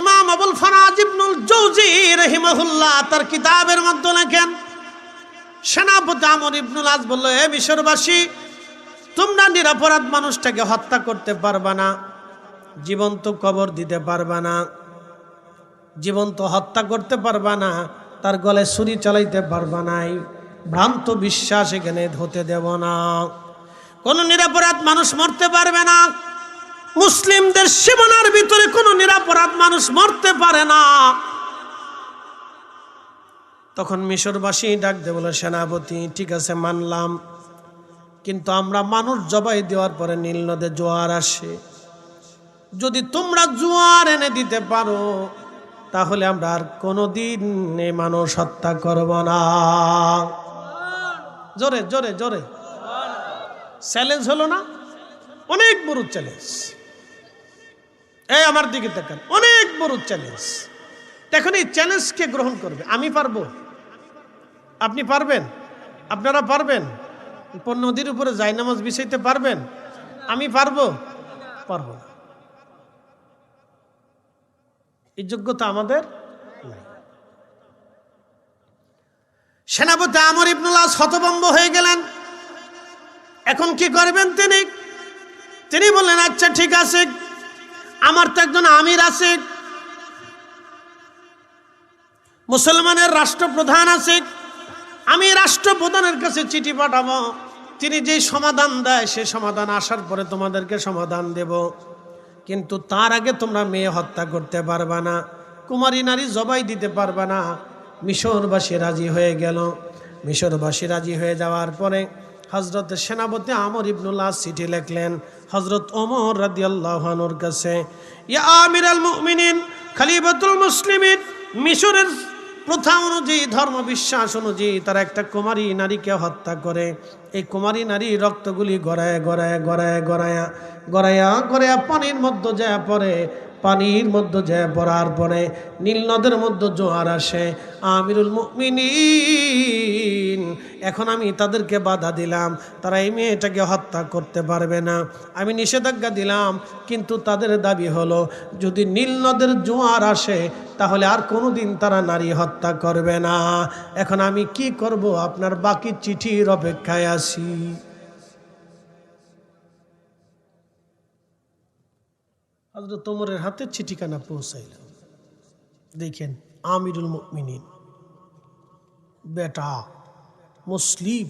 ইমাম আবুল ফরাজ ইবনুল জৌজি রহিমহুল্লাহ তার কিতাবের মধ্যে লেখেন, সেনাপতি আমর ইবনুল আজ বলল হে মিশরবাসী, তোমরা নিরাপরাধ মানুষটাকে হত্যা করতে পারবা না, জীবন্ত কবর দিতে পারবা না, জীবন্ত হত্যা করতে পারবা না, তার গলে ছুরি চালাইতে পারবা নাই, ভ্রান্ত বিশ্বাস এখানে হতে দেব না। কোন নিরাপরাধ মানুষ মরতে পারবে না মুসলিমদের সীমানার ভিতরে কোনো নিরাপরাধ মানুষ মরতে পারে না। তখন মিশরবাসী ডাক দে বলে, সেনাপতি, ঠিক আছে, মানলাম। কিন্তু আমরা মানুষ জবাই দেওয়ার পরে নীল নদে জোয়ার আসে। যদি তোমরা জোয়ার এনে দিতে পারো, তাহলে আমরা আর কোনোদিন এই মানুষ হত্যা করব না। জোরে জোরে জোরে। চ্যালেঞ্জ হলো না? অনেক বড় চ্যালেঞ্জ এই আমার দিকে দেখেন, অনেক বড় চ্যালেঞ্জ এখন এই চ্যালেঞ্জকে গ্রহণ করবে? আমি পারব? আপনি পারবেন? আপনারা পারবেন? পর নদীর উপরে জায়নামাজ বিছাইতে পারবেন? আমি পারব? পারব এই যোগ্যতা আমাদের সেনাপতি আমর ইবনুল্লাহ হতভম্ব হয়ে গেলেন। এখন কি করবেন তিনি? তিনি বললেন আচ্ছা ঠিক আছে আমার তো একজন আমির আছে। মুসলমানের রাষ্ট্রপ্রধান আছে। আমি রাষ্ট্রপ্রধানের কাছে চিঠি পাঠাবো। তিনি যেই সমাধান দেয়, সে সমাধান আসার পরে তোমাদেরকে সমাধান দেব। কিন্তু তার আগে তোমরা মেয়ে হত্যা করতে পারবা না, কুমারী নারী জবাই দিতে পারবা না। মিশরবাসী রাজি হয়ে গেল। মিশরবাসী রাজি হয়ে যাওয়ার পরে হজরত সেনাপতি আমর ইবনুল্লাহ চিঠি লিখলেন হজরত ওমর আল্লাহর কাছে, ইয়া আমির আল মুমিনিন খালিবাতুল মুসলিমিন, মিশরের প্রথা অনুযায়ী, ধর্ম বিশ্বাস অনুযায়ী তারা একটা কুমারী নারীকে হত্যা করে। এই কুমারী নারী রক্তগুলি গড়ায় গড়ায় গড়ায়, গড়ায়া গড়াইয়া গড়াইয়া পানির মধ্যে যায় পরে পানির মধ্যে যায়, পড়ার পরে নীল নদের মধ্যে জোয়ার আসে। আমিরুল মুমিনিন, এখন আমি তাদেরকে বাধা দিলাম, তারা এই মেয়েটাকে হত্যা করতে পারবে না। আমি নিষেধাজ্ঞা দিলাম, কিন্তু তাদের দাবি হলো, যদি নীল নদের জোয়ার আসে, তাহলে আর কোনোদিন তারা নারী হত্যা করবে না। এখন আমি কি করব? আপনার বাকি চিঠির অপেক্ষায় আছি। হজরত তোমরের হাতে চিঠিখানা পৌঁছাইল। দেখেন আমিরুল মুমিনিন। বেটা মুসলিম।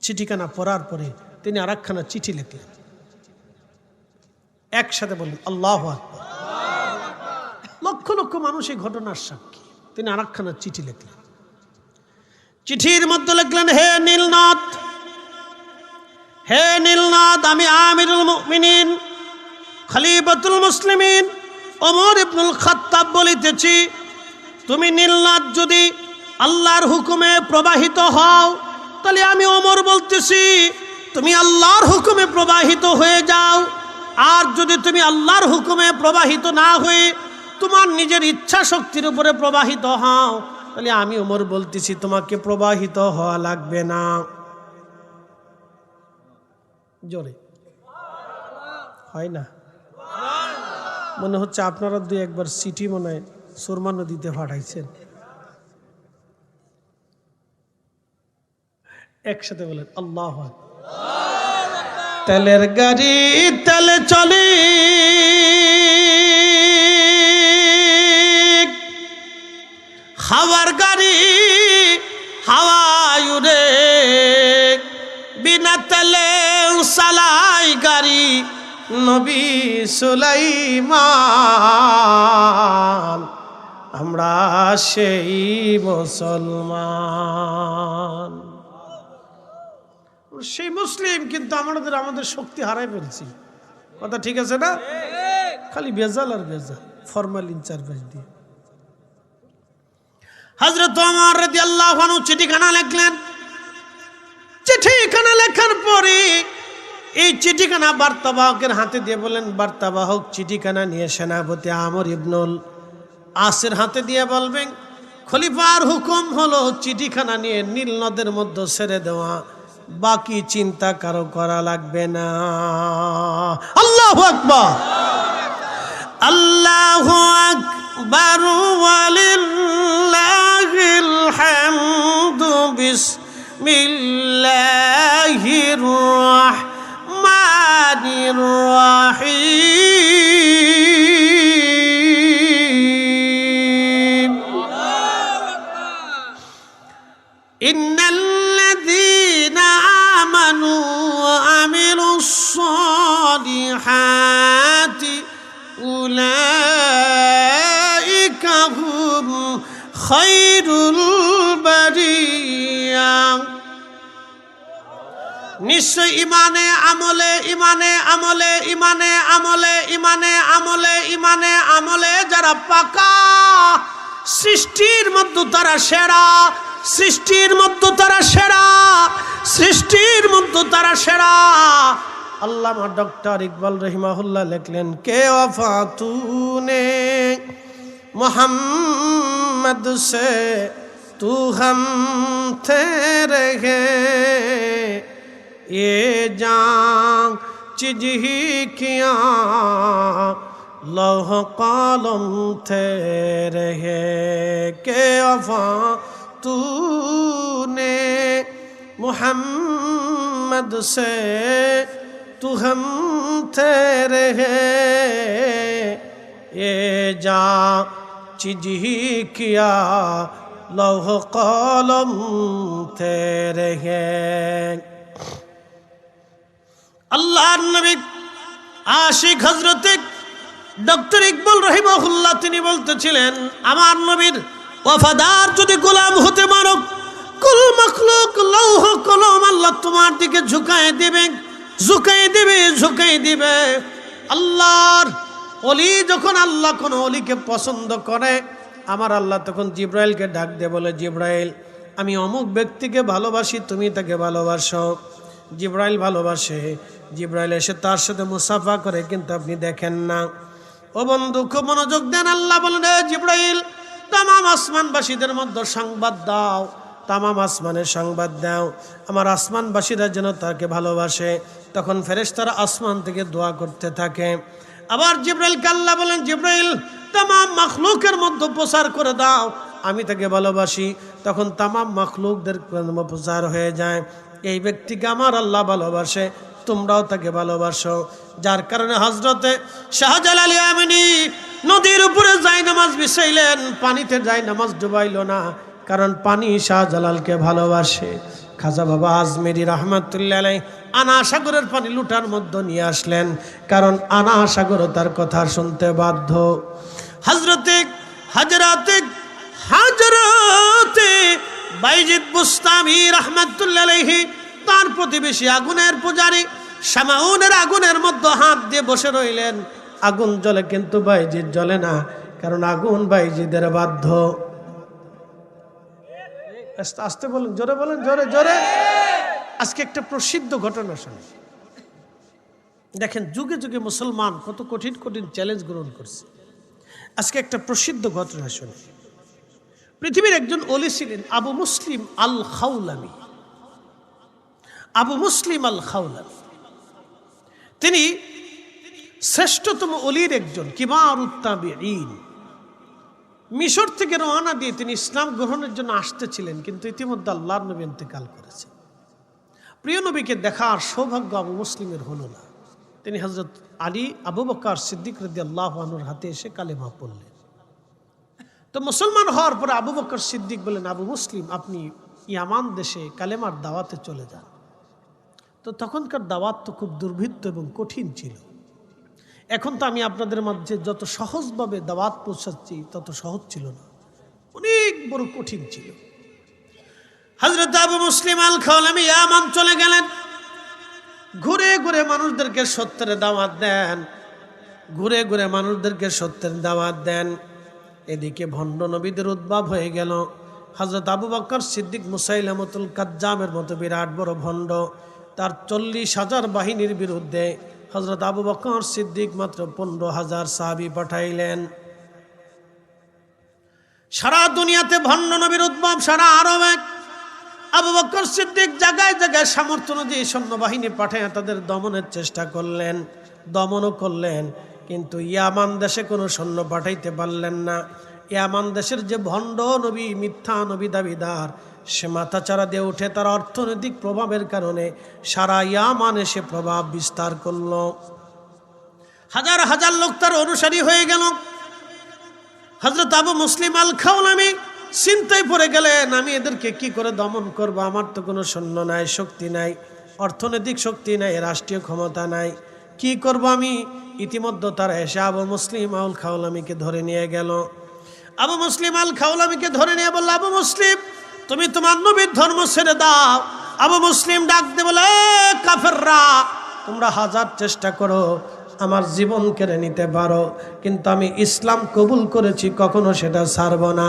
চিঠিখানা পড়ার পরে তিনি আর একখানা চিঠি লিখলেন। একসাথে বললেন, আল্লাহ লক্ষ লক্ষ মানুষ এই ঘটনার সাক্ষী। তিনি আর একখানা চিঠি লিখলেন। চিঠির মধ্যে লিখলেন, হে নীলনাথ হে নীলনাথ, আমি আমিরুল মুমিনিন খলিফাতুল মুসলিমিন ওমর ইবনুল খাত্তাব বলিতেছি, তুমি নীলনাথ যদি আল্লাহর হুকুমে প্রবাহিত হও, তাহলে আমি ওমর বলতেছি, তুমি আল্লাহর হুকুমে প্রবাহিত হয়ে যাও। আর যদি তুমি আল্লাহর হুকুমে প্রবাহিত না হয়ে তোমার নিজের ইচ্ছা শক্তির উপরে প্রবাহিত হও, তাহলে আমি ওমর বলতেছি, তোমাকে প্রবাহিত হওয়া লাগবে না। জোরে। হয় না? মনে হচ্ছে আপনারা দুই একবার সিটি মনে হয় সুরমা নদীতে পাঠাইছেন। একসাথে বলেন, আল্লাহ তেলের গাড়ি তেলে চলে। নবী সুলাইমান, আমরা সেই মুসলমান। সেই মুসলিম কিন্তু আমাদের আমাদের শক্তি হারাই ফেলছি। কথা ঠিক আছে না? খালি বেজাল আর বেজাল ফরমালিন চারপাশ দিয়ে। হজরত আমার আল্লাহ চিঠিখানা লেখলেন। চিঠিখানা লেখার পরে এই চিঠিখানা বার্তাবাহকের হাতে দিয়ে বলেন বার্তাবাহক চিঠিখানা নিয়ে সেনাপতি আমর ইবনুল আসের হাতে দিয়ে বলবেন, খলিফার হুকুম হলো চিঠিখানা নিয়ে নীল নদের মধ্যে সেরে দেওয়া, বাকি চিন্তা কারও করা লাগবে না। আল্লাহ আল্লাহ আকবর, ওয়ালিল্লাহিল الرحيم. إن الذين آمنوا وعملوا الصالحات أولئك هم خير নিশ্চয় ইমানে আমলে ইমানে আমলে ইমানে আমলে ইমানে আমলে ইমানে আমলে যারা পাকা, সৃষ্টির মধ্যে তারা সেরা, সৃষ্টির মধ্যে তারা সেরা, সৃষ্টির মধ্যে তারা সেরা। আল্লামা ডক্টর ইকবাল রহিমাহুল্লাহ লিখলেন, কে অফাতুনে মোহাম্মদ সে তু হম তেরে یہ جان چجہی کیا لوہ قالم تھے رہے کہ افاں تو نے محمد سے تو ہم تھے رہے۔ یہ جا چجہی کیا لوہ قالم تھے رہے۔ আল্লাহর নবী আশিক হজরতে ডক্টর ইকবাল রহিমহুল্লাহ তিনি বলতেছিলেন, আমার নবীর ওয়াফাদার যদি গোলাম হতে পারো, কুল মখলুক লৌহ কলম আল্লাহ তোমার দিকে ঝুঁকায় দেবে ঝুঁকাই দিবে ঝুঁকাই দিবে। আল্লাহর অলি যখন আল্লাহ কোন অলিকে পছন্দ করে, আমার আল্লাহ তখন জিব্রাইলকে ডাক দিয়ে বলে, জিব্রাইল, আমি অমুক ব্যক্তিকে ভালোবাসি, তুমি তাকে ভালোবাসো। জিব্রাইল ভালোবাসে। জিব্রাইল এসে তার সাথে মুসাফা করে, কিন্তু আপনি দেখেন না। ও বন্ধু, খুব মনোযোগ দেন, আল্লাহ বলেন জিব্রাইল, তামাম আসমানবাসীদের মধ্যে সংবাদ দাও। তামাম আসমানের সংবাদ দাও। আমার আসমানবাসীরা যেন তাকে ভালোবাসে। তখন ফেরেশতারা আসমান থেকে দোয়া করতে থাকে। আবার জিব্রাইল কাল্লা বলেন, জিব্রাইল, তামাম মখলুকের মধ্যে প্রচার করে দাও। আমি তাকে ভালোবাসি। তখন তামাম মখলুকদের প্রচার হয়ে যায়। এই ব্যক্তিকে আমার আল্লাহ ভালোবাসে, তোমরাও তাকে ভালোবাসো। যার কারণে হজরতে শাহজালাল আমিনী নদীর উপরে যাই নামাজ বিছাইলেন, পানিতে যাই নামাজ ডুবাইল না, কারণ পানি শাহজালালকে ভালোবাসে। খাজা বাবা আজমেরি রহমাতুল্লাহ আনা সাগরের পানি লুটার মধ্যে নিয়ে আসলেন, কারণ আনা সাগরও তার কথা শুনতে বাধ্য। হজরতে হাজরাতে হাজরতে বাইজিদ বুস্তামি রহমাতুল্লাহ তার প্রতিবেশী আগুনের পূজারী সামাউনের আগুনের মধ্যে হাত দিয়ে বসে রইলেন। আগুন জ্বলে কিন্তু বাইজিদ জ্বলে না, কারণ আগুন বাইজিদের বাধ্য। আস্তে বলেন, জোরে বলেন, জোরে জোরে। আজকে একটা প্রসিদ্ধ ঘটনা শুনি। দেখেন, যুগে যুগে মুসলমান কত কঠিন কঠিন চ্যালেঞ্জ গ্রহণ করছে। আজকে একটা প্রসিদ্ধ ঘটনা শুনি। পৃথিবীর একজন অলি ছিলেন আবু মুসলিম আল খাউলামি আবু মুসলিম আল খাউলামি তিনি শ্রেষ্ঠতম অলির একজন কিমার উত্তাবিঈন মিশর থেকে রওনা দিয়ে তিনি ইসলাম গ্রহণের জন্য আসতেছিলেন, কিন্তু ইতিমধ্যে আল্লাহর নবী ইন্তেকাল করেছেন। প্রিয় নবীকে দেখার সৌভাগ্য আবু মুসলিমের হলো না। তিনি হজরত আলী আবু বকার সিদ্দিক রদি আল্লাহ হাতে এসে কালেমা পড়লেন। তো মুসলমান হওয়ার পরে আবু বকর সিদ্দিক বলেন, আবু মুসলিম, আপনি ইয়ামান দেশে কালেমার দাওয়াতে চলে যান। তো তখনকার দাওয়াত তো খুব দুর্ভিত্ত এবং কঠিন ছিল। এখন তো আমি আপনাদের মধ্যে যত সহজভাবে দাওয়াত পৌঁছাচ্ছি, তত সহজ ছিল না। অনেক বড় কঠিন ছিল। হজরত আবু মুসলিম আল খালামি ইয়ামান চলে গেলেন। ঘুরে ঘুরে মানুষদেরকে সত্যের দাওয়াত দেন। ঘুরে ঘুরে মানুষদেরকে সত্যের দাওয়াত দেন। এদিকে ভণ্ড নবীদের উদ্ভব হয়ে গেল। হজরত আবু বক্কর সিদ্দিক মুসাইলামতুল কাজ্জামের মতো বিরাট বড় ভণ্ড। তার চল্লিশ হাজার বাহিনীর বিরুদ্ধে হজরত আবু বক্কর সিদ্দিক মাত্র পনেরো হাজার সাহাবি পাঠাইলেন। সারা দুনিয়াতে ভণ্ড নবীর উদ্ভব, সারা আরবে আবু বক্কর সিদ্দিক জায়গায় জায়গায় সামর্থ্য অনুযায়ী সৈন্যবাহিনী পাঠায় তাদের দমনের চেষ্টা করলেন, দমনও করলেন। কিন্তু ইয়ামান দেশে কোনো সৈন্য পাঠাইতে পারলেন না। ইয়ামান দেশের যে ভণ্ড নবী, মিথ্যা নবী দাবিদার, সে মাথাচাড়া দিয়ে উঠে তার অর্থনৈতিক প্রভাবের কারণে সারা ইয়ামান এসে প্রভাব বিস্তার করল। হাজার হাজার লোক তার অনুসারী হয়ে গেল। হজরত আবু মুসলিম আল খাউলামি চিন্তায় পড়ে গেলেন, আমি এদেরকে কি করে দমন করব? আমার তো কোনো সৈন্য নাই, শক্তি নাই, অর্থনৈতিক শক্তি নাই, রাষ্ট্রীয় ক্ষমতা নাই। কি করব আমি? ইতিমধ্যে তারা এসে আবু মুসলিম আউল খাওলামিকে ধরে নিয়ে গেল। আবু মুসলিম আল খাওলামিকে ধরে নিয়ে বলল, আবু মুসলিম, তুমি তোমার নবীর ধর্ম ছেড়ে দাও। আবু মুসলিম ডাক দে বলে "এ কাফেররা, তোমরা হাজার চেষ্টা করো আমার জীবন কেড়ে নিতে পারো। কিন্তু আমি ইসলাম কবুল করেছি, কখনো সেটা ছাড়ব না।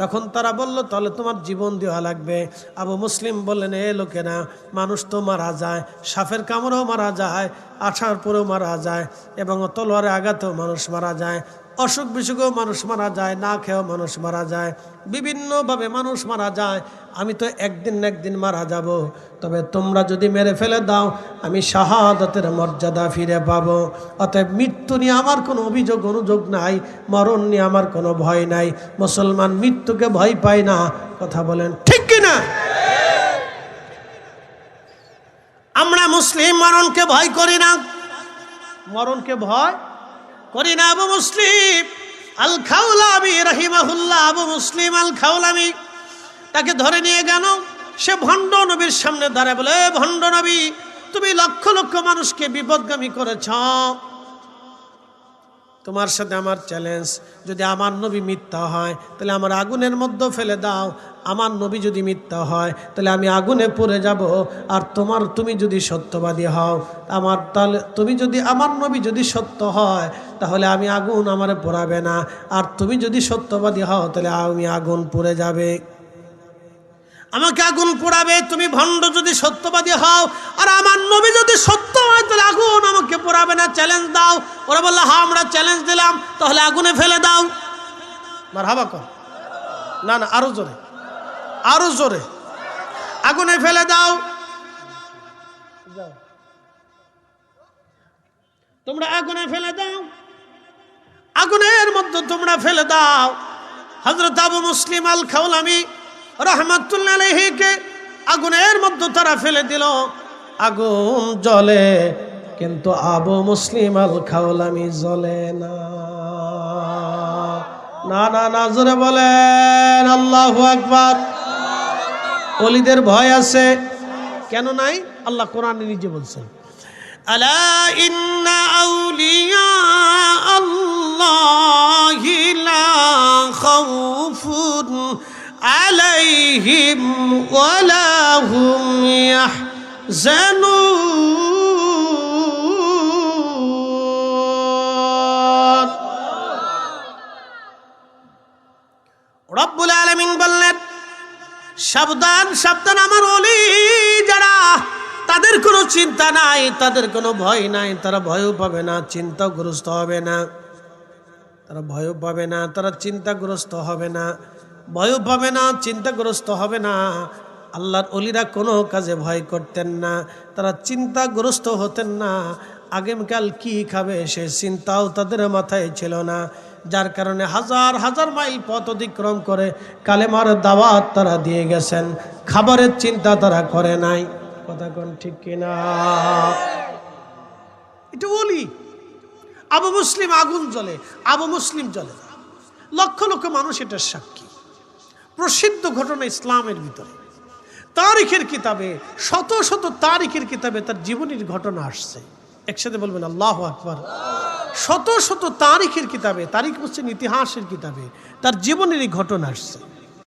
তখন তারা বলল, তাহলে তোমার জীবন দেওয়া লাগবে। আবু মুসলিম বললেন, এ লোকেরা, মানুষ তো মারা যায় সাফের কামড়েও মারা যায়, আঠার পরেও মারা যায়, এবং তলোয়ারে আঘাতেও মানুষ মারা যায়। অসুখ বিসুখেও মানুষ মারা যায়, না খেয়েও মানুষ মারা যায়, বিভিন্নভাবে মানুষ মারা যায়, আমি তো একদিন না একদিন মারা যাব। তবে তোমরা যদি মেরে ফেলে দাও, আমি শাহাদতের মর্যাদা ফিরে পাবো। অতএব মৃত্যু নিয়ে আমার কোনো অভিযোগ, অনুযোগ নাই, মরণ নিয়ে আমার কোনো ভয় নাই, মুসলমান মৃত্যুকে ভয় পায় না। কথা বলেন, ঠিক কিনা আমরা মুসলিম মরণকে ভয় করি না। মরণকে ভয় করি না আবু মুসলিম। আল খাউলামি রাহিমাহুল্লাহ, আবু মুসলিম আল খাউলামি তাকে ধরে নিয়ে গেল। সে ভণ্ড নবীর সামনে দাঁড়ায় বলে, "এ ভণ্ড নবী, তুমি লক্ষ লক্ষ মানুষকে বিপদগামী করেছ। তোমার সাথে আমার চ্যালেঞ্জ যদি আমার নবী মিথ্যা হয়, তাহলে আমার আগুনের মধ্যে ফেলে দাও। আমার নবী যদি মিথ্যা হয়, তাহলে আমি আগুনে পড়ে যাব। আর তোমার, তুমি যদি সত্যবাদী হও, আমার তাহলে, তুমি যদি, আমার নবী যদি সত্য হয়, তাহলে আমি আগুন আমারে পোড়াবে না। আর তুমি যদি সত্যবাদী হও, তাহলে আমি আগুন পড়ে যাবে। আমাকে আগুন পোড়াবে, তুমি ভণ্ড যদি সত্যবাদী হও, আর আমার নবী যদি সত্য হয়, তাহলে আগুন আমাকে পোড়াবে না চ্যালেঞ্জ দাও। ওরা বলল হা আমরা চ্যালেঞ্জ দিলাম, তাহলে আগুনে ফেলে দাও। মার হাবা কর। না না, আরও জোরে। আরও জোরে। আগুনে ফেলে দাও। তোমরা আগুনে ফেলে দাও। আগুনের মধ্যে তোমরা ফেলে দাও। হজরত আবু মুসলিম আল খাউলামি রহমাতুল্লাহ আলাইহিকে আগুনের মধ্যে তারা ফেলে দিল। আগুন জ্বলে, কিন্তু আবু মুসলিম আল খাউলামি জ্বলে না। না না না, জোরে বলেন, আল্লাহু আকবার। অলিদের ভয় আছে। কেন নাই? আল্লাহ কোরআনে নিজে বলছেন, আলা ইন্না আউলিয়া আলাইহিম ওয়ালা হুম ইয়াহজানুন। রব্বুল আলামিন বললেন, সাবধান সাবধান আমার অলি যারা তাদের কোনো চিন্তা নাই, তাদের কোনো ভয় নাই, তারা ভয়ও পাবে না চিন্তাগ্রস্ত হবে না। তারা ভয়ও পাবে না, তারা চিন্তাগ্রস্ত হবে না। ভয়ও পাবে না চিন্তাগ্রস্ত হবে না। আল্লাহর অলিরা কোনো কাজে ভয় করতেন না, তারা চিন্তাগ্রস্ত হতেন না। আগামীকাল কি খাবে সে চিন্তাও তাদের মাথায় ছিল না। যার কারণে হাজার হাজার মাইল পথ অতিক্রম করে কালেমার দাওয়াত তারা দিয়ে গেছেন। খাবারের চিন্তা তারা করে নাই। কথা কোন ঠিক কিনা? এটা বলি আবু মুসলিম আগুন জ্বলে, আবু মুসলিম জ্বলে। লক্ষ লক্ষ মানুষ এটার সাক্ষী। প্রসিদ্ধ ঘটনা ইসলামের ভিতরে। তারিখের কিতাবে, শত শত তারিখের কিতাবে তার জীবনের ঘটনা আসছে। একসাথে বলবেন, আল্লাহ আকবর। শত শত তারিখের কিতাবে, তারিখ হচ্ছেন ইতিহাসের কিতাবে, তার জীবনেরই ঘটনা আসছে।